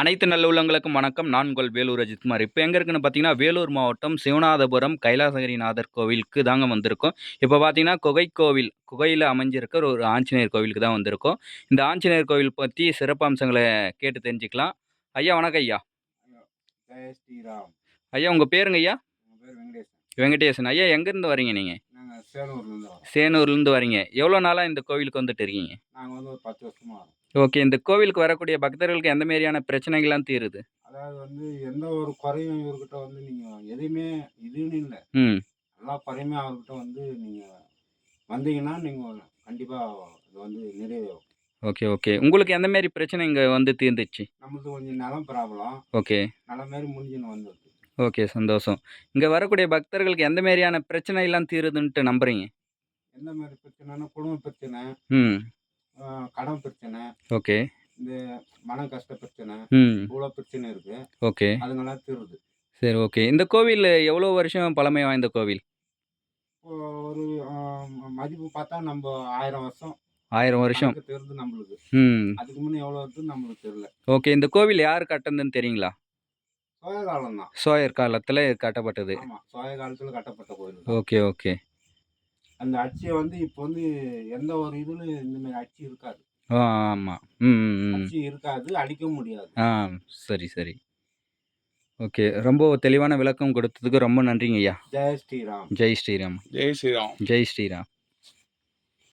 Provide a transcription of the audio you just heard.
அனைத்து நல்ல உள்ளங்களுக்கும் வணக்கம். நான் உங்கள் வேலூர் அஜித்குமார் இப்போ எங்கே இருக்குன்னு பார்த்தீங்கன்னா வேலூர் மாவட்டம் சிவநாதபுரம் கைலாசகிரிநாதர் கோவிலுக்கு தாங்க வந்திருக்கோம். இப்போ பார்த்தீங்கன்னா குகை கோவில் குகையில் அமைஞ்சிருக்கிற ஒரு ஆஞ்சநேயர் கோவிலுக்கு தான் வந்திருக்கோம். இந்த ஆஞ்சநேயர் கோவில் பற்றி சிறப்பம்சங்களை கேட்டு தெரிஞ்சுக்கலாம். ஐயா வணக்கம் ஐயா. ஐயா உங்கள் பேருங்க ஐயா? வெங்கடேசன். வெங்கடேசன். ஐயா எங்கேருந்து வரீங்க நீங்கள் சேனூர்லேருந்து வரீங்க. எவ்வளோ நாளாக இந்த கோவிலுக்கு வந்துட்டு இருக்கீங்க? நாங்கள் வந்து ஒரு பத்து வருஷமாக வரோம். ஓகே இந்த கோவிலுக்கு வரக்கூடிய பக்தர்களுக்கு எந்த மாதிரியான பிரச்சனைகள்லாம் தீருது? அதாவது வந்து எந்த ஒரு குறையும் இவர்கிட்ட வந்து நீங்கள் எதுவுமே இதுன்னு இல்லை. ம். எல்லா குறையுமே அவர்கிட்ட வந்து நீங்கள் வந்தீங்கன்னா நீங்கள் கண்டிப்பாக இது வந்து நிறைவேறும். Okay okay. உங்களுக்கு எந்த மாதிரி பிரச்சனை இங்கே வந்து தீர்ந்துச்சு? நம்மளுக்கு கொஞ்சம் நிலம் ப்ராப்ளம். ஓகே. நிலம் மாரி முடிஞ்சுன்னு வந்துடுது ஓகே சந்தோஷம். இங்கே வரக்கூடிய பக்தர்களுக்கு எந்த மாதிரியான பிரச்சனை எல்லாம் தீருதுன்ட்டு நம்புறீங்க? எந்த மாதிரி பிரச்சனைனா குடும்ப பிரச்சனை ம். கடன் பிரச்சனை ஓகே. இந்த மன கஷ்ட பிரச்சனை ம். இவ்வளோ பிரச்சனை இருக்குது ஓகே. அதுங்கெல்லாம் தீருது. சரி ஓகே. இந்த கோவில் எவ்வளோ வருஷம் பழமை வாய்ந்த கோவில்? ஒரு மதிப்பு பார்த்தா நம்ம ஆயிரம் வருஷம் ஆயிரம் வருஷம். தெரியுது நம்மளுக்கு. ம். அதுக்கு முன்னே எவ்வளோ வருது நம்மளுக்கு தெரியல. ஓகே இந்த கோவில் யார் கட்டினதுன்னு தெரியுங்களா? சோழ காலம் தான் சோயர் காலத்தில் கட்டப்பட்டது. ஆமா சோழ காலத்துல கட்டப்பட்ட கோயில். Okay okay. அந்த அச்சியை வந்து இப்போ வந்து எந்த ஒரு இதுல இந்த மாதிரி அச்சு இருக்காது. ஆமாம் ம் அச்சு இருக்காது அடிக்க முடியாது. ஆ சரி சரி. ஓகே ரொம்ப தெளிவான விளக்கம் கொடுத்ததுக்கு ரொம்ப நன்றிங்க ஐயா ஜெய ஸ்ரீராம். ஜெய் ஸ்ரீராம். ஜெய் ஸ்ரீராம். ஜெய் ஸ்ரீராம்.